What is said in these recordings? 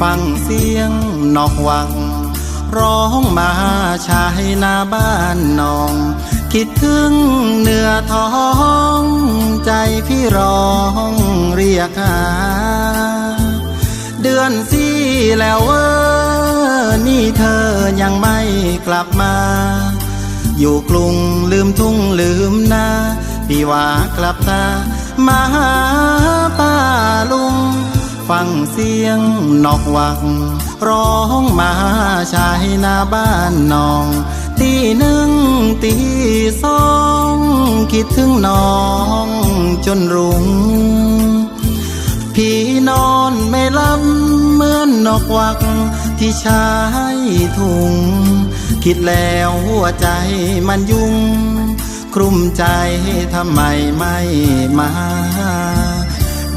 ฟังเสียงนอกวัง ร้องมาชายนาบ้านนอง คิดถึงเนื้อท้องใจพี่ร้องเรียกหา เดือนสี่แล้วเออนี่เธอยังไม่กลับมา อยู่กรุงลืมทุ่งลืมนาพี่ว่ากลับตามาหาป้าลุง ฟังเสียงนอกวัง ร้องมาชายนาบ้านน้อง ตีหนึ่งตีสองคิดถึงน้องจนรุ่งพี่นอนไม่หลับเหมือนนกวักที่ชายถุง คิดแล้วหัวใจมันยุ่ง ครุ่มใจทำไมไม่มา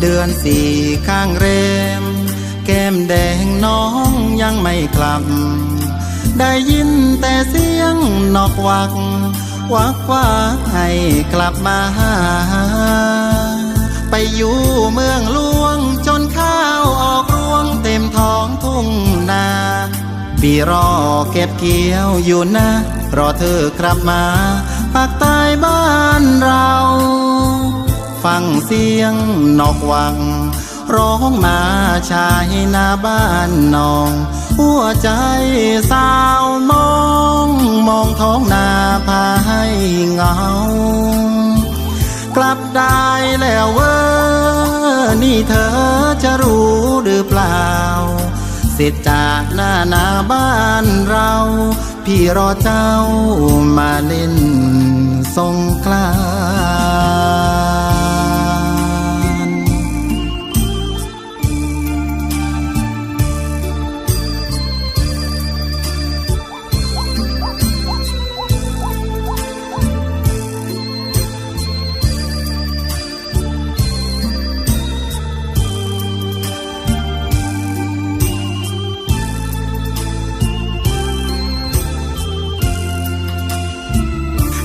เดือนสี่ข้างเรม แก้มแดงน้องยังไม่กลับ ได้ยินแต่เสียงนอกวัก วักว่าให้กลับมาหา ไปอยู่เมืองหลวงจนข้าวออกรวงเต็มท้องทุ่งนาพี่รอเก็บเกี่ยวอยู่นะ รอเธอกลับมา ปากใต้บ้านเรา ฟังเสียงนอกวัง ร้องมาชายนาบ้านนอง หัวใจสาวมอง มองท้องนาพาให้เงา กลับได้แล้วเวอนี่เธอจะรู้หรือเปล่า เสร็จจากหน้านาบ้านเรา พี่รอเจ้ามาเล่นสงกราน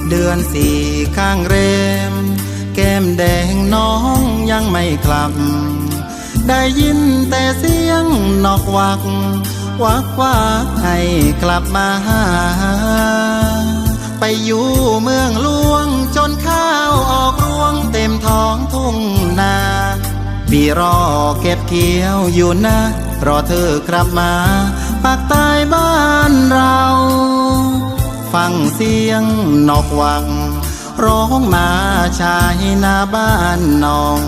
เดือนสี่ข้างเรม แก้มแดงน้องยังไม่กลับ ได้ยินแต่เสียงนอกวัก วักว่าให้กลับมาหา ไปอยู่เมืองหลวงจนข้าวออกรวงเต็มท้องทุ่งนาพี่รอเก็บเกี่ยวอยู่นะ รอเธอกลับมา ปากใต้บ้านเรา ฟังเสียงนอกวัง ร้องมาชายนาบ้านนอง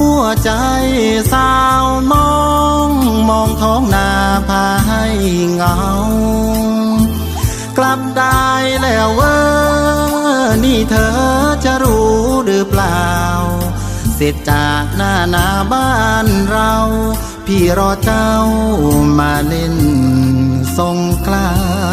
หัวใจสาวมอง มองท้องนาพาให้เงา กลับได้แล้วเวอนี่เธอจะรู้หรือเปล่า เสร็จจากหน้านาบ้านเรา พี่รอเจ้ามาเล่นสงกราน